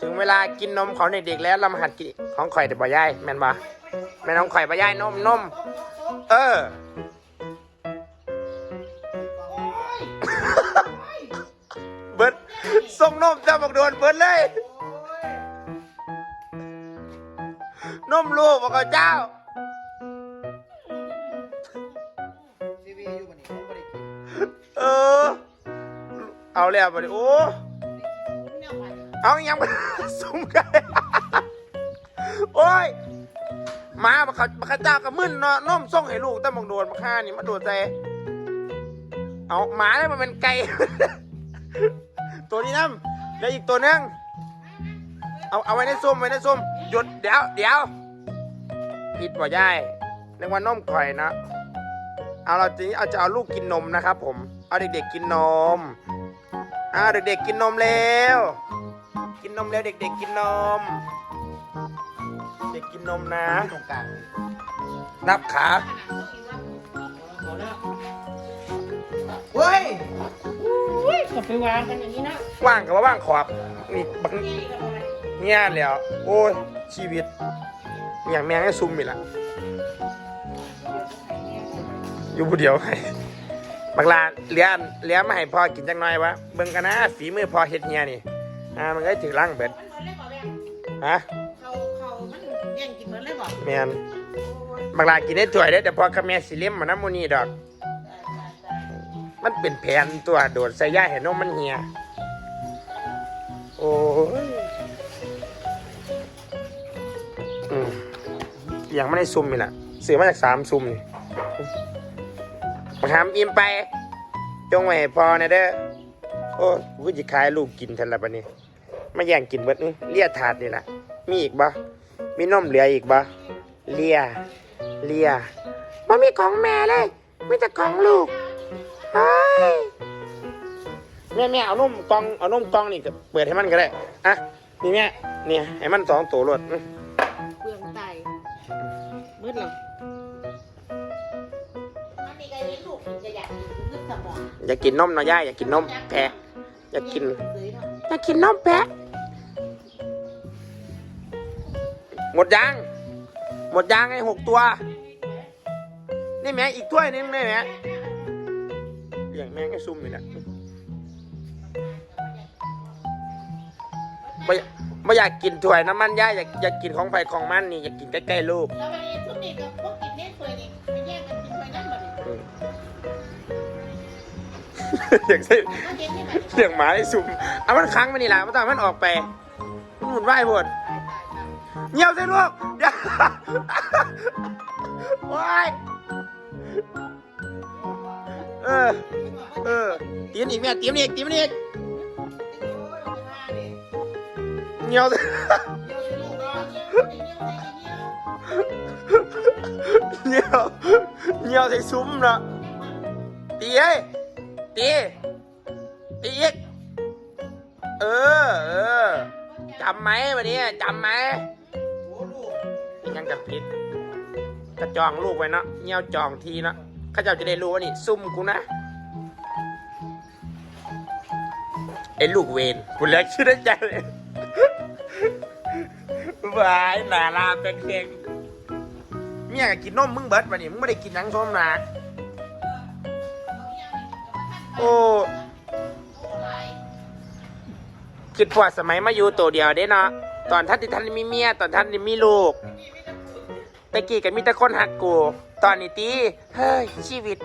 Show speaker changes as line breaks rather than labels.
ถึงเวลากินนมของเด็กๆแล้วเรามาหัดกินของข่อยเดี๋ยวบ่ย่ายแม่นบ่แม่น้องข่อยบ่ย่ายนมนมเออ เบิดส่งนมเจ้าบอกโดนเบิดเลย นมลูกบอกกับเจ้า
ทีวีอยู่บนนี้ผมไม่ได้กิน
เออ เอาแล้วบัดนี้โอ้ เอายังสุ่มกันโอ้ยมาบักขาบักเขจ้าก็มึนเนาะนมส่งให้ลูกแต่บักโดนบักข้านี่มาโดดใจเอาหมาเนี่ยมันเป็นไก่ตัวนี้น้ำแล้วอีกตัวนึงเอาเอาไว้ในซุ่มไว้ในซุ่มหยุดเดี๋ยวเดี๋ยวผิดบ่ย่ายเรียกว่านมข่อยนะเอาเราจริงเอาจะเอาลูกกินนมนะครับ ผมเอาเด็กๆกินนมเอาเด็กๆกินนมเร็ว กินนมเร็วเด็กๆกินนม เด็กกินนมนะ
ตรงกลาง
นับขา
เฮ้ย
ก็ไปวางกันอย่างนี้นะ
ว่างกับว่าว่างขอบนี่บักเนี่ยแหล้วโอ้ยชีวิตอย่างแมงให้ซุ่มอีกละอยู่ผู้เดียวให้บักลาเหลี้ยนเหลี้ยมาให้พ่อกินจังหน่อยวะเบิ่งกันนะฝีมือพ่อเฮ็ดเฮียนี่ อ่ามันก็ถือร่างเบ็ด
มันเหมือนเลยบอกแม่
ฮะ
เขาเขามันแย่งกินเหมือนเลยบอก
แมนบักลากินได้ถ้วยได้อแต่พอกับแม่สิเลี้ยมมาน้ำมูนี่ดอก มันเป็นแผนตัวโดดใส่ย่าเห็นนมมันเหียโอ้ยอืมอย่างไม่ได้ซุ่มนี่แหละซื้อมาจากสามซุ่มนี่มาทำอิ่มไป จงไว้ให้พอนะเด้อ โอ้ยกูก็จะขายลูกกินทันละปะนี่มาแย่งกินเบิดนี่เลียถาดนี่แหละมีอีกบ่มีนมเหลืออีกบ่เลียเลียมันมีของแม่เลยมีแต่ของลูกเฮ้ยแม่แม่เอานมกล่องเอานมกล่องนี่ก็เปิดให้มันก็ได้อะนี่แม่เนี่ยให้มันสองตัวรวดอื้อ
เปลืองไตมืดหรอมันมีใครเลี้ยงลูกจะอยากกินมืดสมอง
อยากกินนมเนาะย่าอยากกินนมแพะ อยากกิน
ซื้อเนาะ
อยากกินนมแพะ หมดยัง หมดยังไอ้หกตัว นี่แม่อีกถ้วยนึงได้ไหมเลี้ยงแม่งไอ้ซุ่มนี่แหละไม่ไม่อยากกินถ้วยน้ำมันย่าอยากอยากกินของไฟของมันนี่อยากกินใกล้ๆลูก
แล้ววันนี้ทุกนี่กับพวกกินเล่นถ้วยนี่ไปแย่งกันกินถ้วยนั่นหมดเลย
อย่างเช่น
ก็เย็นที่ไหน
เสียงหมาไอ้ซุ่มเอามันค้างมานี่แหละมันต้องให้มันออกไปมันหมุนไหวหมดเงียวสิลูกเดี๋ยวว้ายเออ เออตีนอีกแม่ตีนอีกตีนอีกเงียวสิเงียวเงียวใส่ซุ้มเนาะตีเอ้ย ตีตีอีกเออ เออจำไหมวันนี้จำไหม
โอ้ลูก
ยังกับพิษกระจองลูกไว้เนาะเงี้ยวจองทีเนาะข้าเจ้าจะได้รู้ว่านี่ ซุ่มกูนะไอ้ลูกเวนกูเล็กชื่อได้ใจเลยวายหนาลาเป็นเพลงเมียกินนมมึงเบิดวันนี้มึงไม่ได้กินยังส้มนะ โอ้คิดพอสมัยมาอยู่ตัวเดียวเด้เนาะตอนท่านที่ท่านมีเมียตอนท่านที่มีลูกตะกี้ก็มีแต่คนหักกู ตอนนี้ตีเฮ้ยชีวิต